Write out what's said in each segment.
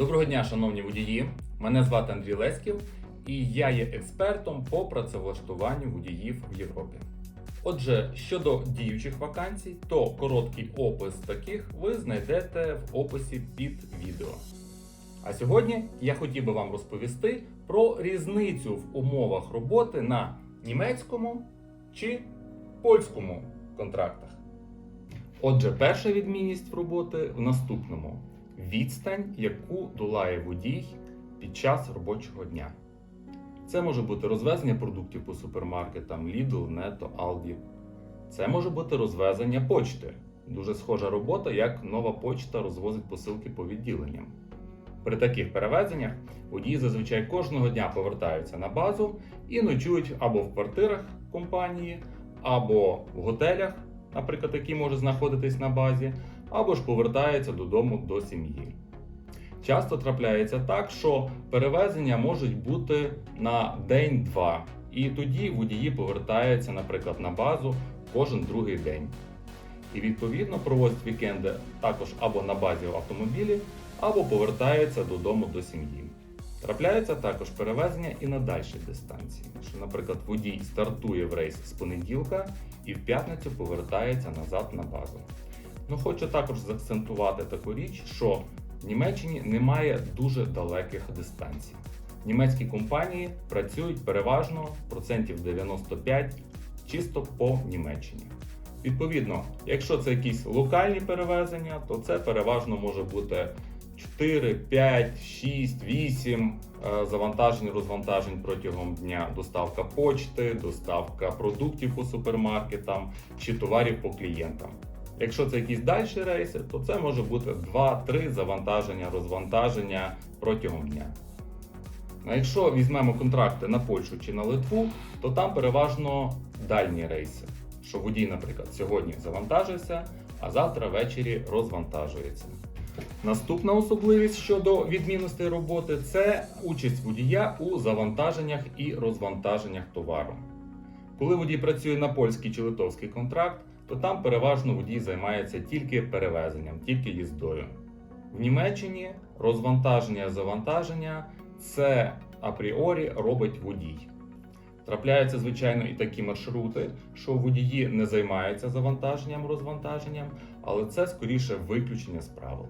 Доброго дня, шановні водії. Мене звати Андрій Леськів, і я є експертом по працевлаштуванню водіїв в Європі. Отже, щодо діючих вакансій, то короткий опис таких ви знайдете в описі під відео. А сьогодні я хотів би вам розповісти про різницю в умовах роботи на німецькому чи польському контрактах. Отже, перша відмінність роботи в наступному: відстань, яку долає водій під час робочого дня. Це може бути розвезення продуктів по супермаркетам Lidl, Netto, Aldi. Це може бути розвезення почти. Дуже схожа робота, як нова почта розвозить посилки по відділенням. При таких перевезеннях водії зазвичай кожного дня повертаються на базу і ночують або в квартирах компанії, або в готелях, наприклад, які може знаходитись на базі, або ж повертаються додому до сім'ї. Часто трапляється так, що перевезення можуть бути на день-два, і тоді водії повертаються, наприклад, на базу кожен другий день. І відповідно проводять вікенди також або на базі в автомобілі, або повертаються додому до сім'ї. Трапляються також перевезення і на дальші дистанції, що, наприклад, водій стартує в рейс з понеділка і в п'ятницю повертається назад на базу. Ну, хочу також заакцентувати таку річ, що в Німеччині немає дуже далеких дистанцій. Німецькі компанії працюють переважно процентів 95 чисто по Німеччині. Відповідно, якщо це якісь локальні перевезення, то це переважно може бути 4, 5, 6, 8 е, завантажень, розвантажень протягом дня, доставка почти, доставка продуктів по супермаркетам чи товарів по клієнтам. Якщо це якісь дальші рейси, то це може бути 2-3 завантаження, розвантаження протягом дня. А якщо візьмемо контракти на Польщу чи на Литву, то там переважно дальні рейси. Що водій, наприклад, сьогодні завантажився, а завтра ввечері розвантажується. Наступна особливість щодо відмінностей роботи це участь водія у завантаженнях і розвантаженнях товару. Коли водій працює на польський чи литовський контракт, то там переважно водій займається тільки перевезенням, тільки їздою. В Німеччині розвантаження завантаження це апріорі робить водій. Трапляються, звичайно, і такі маршрути, що водії не займаються завантаженням, розвантаженням, але це скоріше виключення з правил.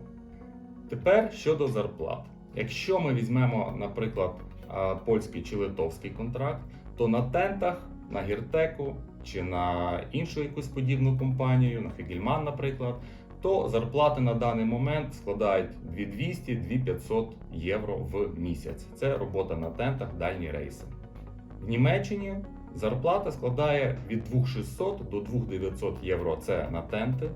Тепер щодо зарплат. Якщо ми візьмемо, наприклад, польський чи литовський контракт, то на тентах, на гіртеку чи на іншу якусь подібну компанію, на Фігельман, наприклад, то зарплати на даний момент складають 2200-2500 євро в місяць. Це робота на тентах, дальні рейси. В Німеччині зарплата складає від 2600 до 2900 євро це на тенти,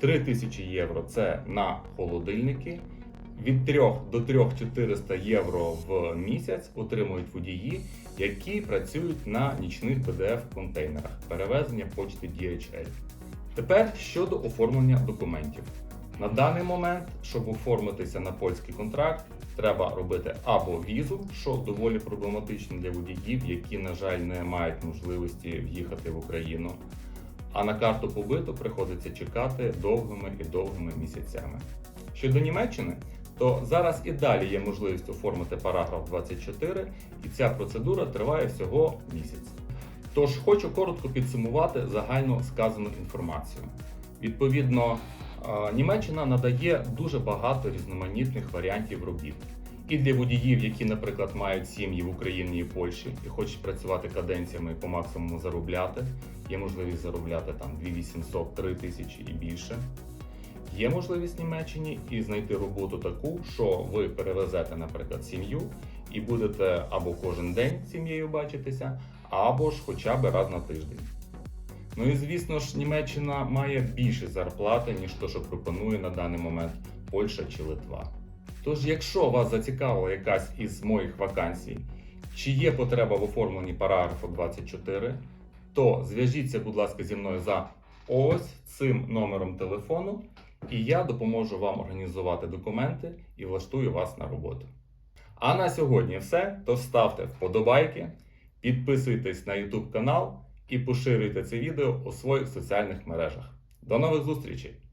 3000 євро це на холодильники. Від 3 до 3400 євро в місяць отримують водії, які працюють на нічних BDF-контейнерах перевезення почти DHL. Тепер щодо оформлення документів. На даний момент, щоб оформитися на польський контракт, треба робити або візу, що доволі проблематично для водіїв, які, на жаль, не мають можливості в'їхати в Україну. А на карту побиту приходиться чекати довгими і довгими місяцями. Щодо Німеччини, то зараз і далі є можливість оформити параграф 24, і ця процедура триває всього місяць. Тож хочу коротко підсумувати загально сказану інформацію. Відповідно, е, Німеччина надає дуже багато різноманітних варіантів робіт. І для водіїв, які, наприклад, мають сім'ї в Україні і Польщі і хочуть працювати каденціями і по максимуму заробляти, є можливість заробляти там 2800, 3000 і більше. Є можливість в Німеччині і знайти роботу таку, що ви перевезете, наприклад, сім'ю і будете або кожен день з сім'єю бачитися, або ж хоча б раз на тиждень. Ну і звісно ж, Німеччина має більше зарплати, ніж то, що пропонує на даний момент Польща чи Литва. Тож, якщо вас зацікавила якась із моїх вакансій, чи є потреба в оформленні параграфу 24, то зв'яжіться, будь ласка, зі мною за ось цим номером телефону, і я допоможу вам організувати документи і влаштую вас на роботу. А на сьогодні все. То ставте вподобайки, підписуйтесь на YouTube канал і поширюйте це відео у своїх соціальних мережах. До нових зустрічей!